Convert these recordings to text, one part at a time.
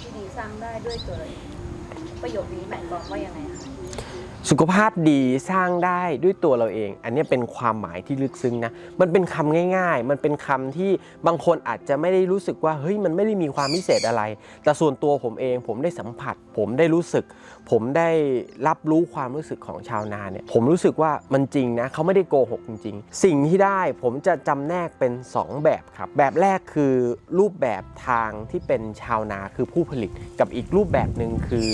ที่ดีสร้างได้ด้วยตัวเราเอง ประโยคนี้หมายความว่ายังไงคะสุขภาพดีสร้างได้ด้วยตัวเราเอง อันนี้เป็นความหมายที่ลึกซึ้งนะ มันเป็นคำง่าย ๆ มันเป็นคำที่บางคนอาจจะไม่ได้รู้สึกว่าเฮ้ยมันไม่ได้มีความพิเศษอะไร แต่ส่วนตัวผมเองผมได้สัมผัส ผมได้รู้สึก ผมได้รับรู้ความรู้สึกของชาวนาเนี่ยผมรู้สึกว่ามันจริงนะเขาไม่ได้โกหกจริงๆ สิ่งที่ได้ผมจะจำแนกเป็น 2 แบบครับ แบบแรกคือรูปแบบทางที่เป็นชาวนาคือผู้ผลิตกับอีกรูปแบบหนึ่งคือ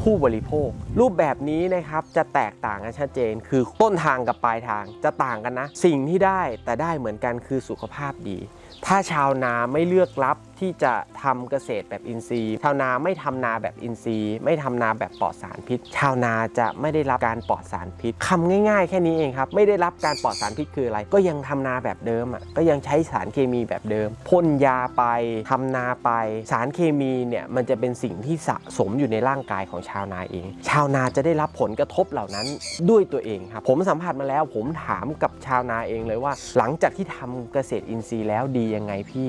ผู้บริโภค รูปแบบนี้นะครับจะแตกต่างกันชัดเจน คือต้นทางกับปลายทางจะต่างกันนะ สิ่งที่ได้แต่ได้เหมือนกันคือสุขภาพดี ถ้าชาวนาไม่เลือกรับที่จะทำเกษตรแบบอินทรีย์ ชาวนาไม่ทำนาแบบอินทรีย์ ไม่ทำนาแบบปลอดสารพิษ ชาวนาจะไม่ได้รับการปลอดสารพิษคำง่ายๆ แค่นี้เองครับ ไม่ได้รับการปลอดสารพิษคืออะไร ก็ยังทำนาแบบเดิมอะ ก็ยังใช้สารเคมีแบบเดิม พ่นยาไปทำนาไป สารเคมีเนี่ยมันจะเป็นสิ่งที่สะสมอยู่ในร่างกายของชาวนาเอง ชาวนาจะได้รับผลกระทบเหล่านั้นด้วยตัวเองครับ ผมสัมผัสมาแล้ว ผมถามกับชาวนาเองเลยว่า หลังจากที่ทำเกษตรอินทรีย์แล้วดียังไงพี่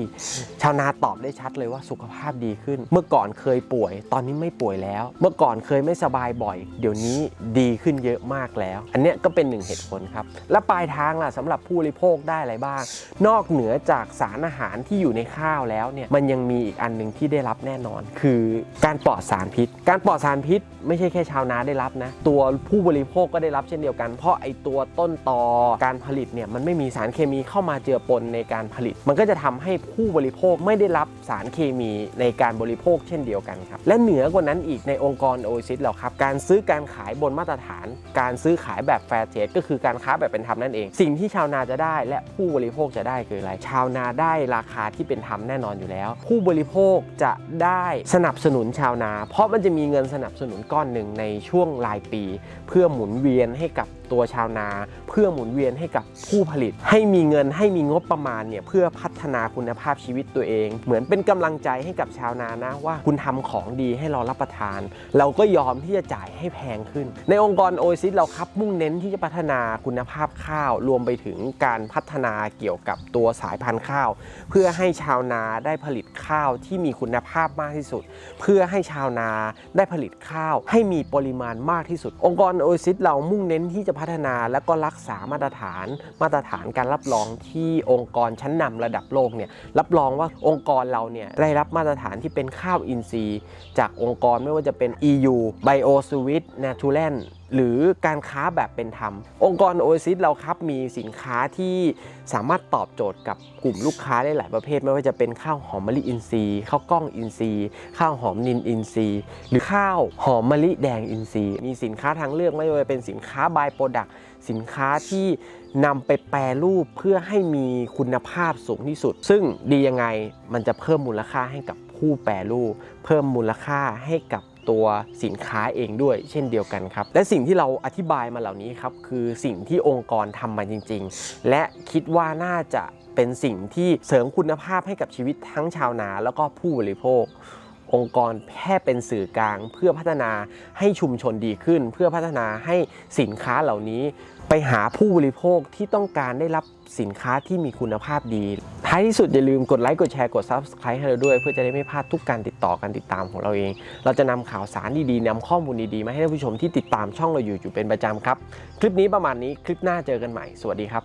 ชาวนาตอบได้ชัดเลยว่าสุขภาพดีขึ้น เมื่อก่อนเคยป่วย ตอนนี้ไม่ป่วยแล้ว เมื่อก่อนเคยไม่สบายบ่อย เดี๋ยวนี้ดีขึ้นเยอะมากแล้ว อันเนี้ยก็เป็นหนึ่งเหตุผลครับ และปลายทางล่ะสำหรับผู้บริโภคได้อะไรบ้าง นอกเหนือจากสารอาหารที่อยู่ในข้าวแล้วเนี่ยมันยังมีอีกอันหนึ่งที่ได้รับแน่นอน คือการปลอดสารพิษ การปลอดสารพิษ ไม่ใช่แค่ชาวนาได้รับนะตัวผู้บริโภคก็ได้รับเช่นเดียวกัน เพราะไอตัวต้นตอการผลิตเนี่ยมันไม่มีสารเคมีเข้ามาเจือปนในการผลิตมันก็จะทำให้ผู้บริโภคไม่ได้รับสารเคมีในการบริโภคเช่นเดียวกันครับ และเหนือกว่านั้นอีกในองค์กรโอซิสเราครับ การซื้อการขายบนมาตรฐาน การซื้อขายแบบแฟร์เทรดก็คือการค้าแบบเป็นธรรมนั่นเอง สิ่งที่ชาวนาจะได้และผู้บริโภคจะได้คืออะไร ชาวนาได้ราคาที่เป็นธรรมแน่นอนอยู่แล้ว ผู้บริโภคจะได้สนับสนุนชาวนา เพราะมันจะมีเงินสนับสนุนก้อนหนึ่งในช่วงรายปี เพื่อหมุนเวียนให้กับตัวชาวนา เพื่อหมุนเวียนให้กับผู้ผลิต ให้มีเงินให้มีงบประมาณเนี่ยเพื่อพัฒนาคุณภาพชีวิตตัวเอง เหมือนเป็นกำลังใจให้กับชาวนานะว่าคุณทำของดีให้เรารับประทาน เราก็ยอมที่จะจ่ายให้แพงขึ้น ในองค์กรโอซิสเราครับมุ่งเน้นที่จะพัฒนาคุณภาพข้าว รวมไปถึงการพัฒนาเกี่ยวกับตัวสายพันธุ์ข้าว เพื่อให้ชาวนาได้ผลิตข้าวที่มีคุณภาพมากที่สุด เพื่อให้ชาวนาได้ผลิตข้าว ให้มีปริมาณมากที่สุด องค์กรโอซิสเรามุ่งเน้นที่จะพัฒนาและก็รักษามาตรฐาน มาตรฐานการรับรองที่องค์กรชั้นนำระดับโลกเนี่ยรับรองว่าองค์กรเราเนี่ยได้รับมาตรฐานที่เป็นข้าวอินทรีย์ จากองค์กรไม่ว่าจะเป็น EU BioSwiss Natural หรือการค้าแบบเป็นธรรม องค์กรโอซิสเราครับมีสินค้าที่สามารถตอบโจทย์กับกลุ่มลูกค้าได้หลายประเภท ไม่ว่าจะเป็นข้าวหอมมะลิอินทรีย์ข้าวกล้องอินทรีย์ ข้าวหอมนินอินทรีย์ หรือข้าวหอมมะลิแดงอินทรีย์ มีสินค้าทางเลือกไม่ว่าจะเป็นสินค้าบายโปรดักสินค้าที่นำไปแปรรูปเพื่อให้มีคุณภาพสูงที่สุด ซึ่งดียังไงมันจะเพิ่มมูลค่าให้กับผู้แปรรูป เพิ่มมูลค่าให้กับ ตัวสินค้าเองด้วยเช่นเดียวกันครับ และสิ่งที่เราอธิบายมาเหล่านี้ครับคือสิ่งที่องค์กรทำมาจริง ๆ และคิดว่าน่าจะเป็นสิ่งที่เสริมคุณภาพให้กับชีวิตทั้งชาวนาแล้วก็ผู้บริโภค องค์กรแค่เป็นสื่อกลาง เพื่อพัฒนาให้ชุมชนดีขึ้น เพื่อพัฒนาให้สินค้าเหล่านี้ ไปหาผู้บริโภคที่ต้องการได้รับสินค้าที่มีคุณภาพดี ท้ายที่สุดอย่าลืมกดไลค์ กดแชร์ กด Subscribe ให้เราด้วย เพื่อจะได้ไม่พลาดทุกการติดต่อการติดตามของเราเอง เราจะนำข่าวสารดีๆนำข้อมูลดีๆ มาให้ท่านผู้ชมที่ติดตามช่องเราอยู่อยู่เป็นประจำครับ คลิปนี้ประมาณนี้คลิปหน้าเจอกันใหม่ สวัสดีครับ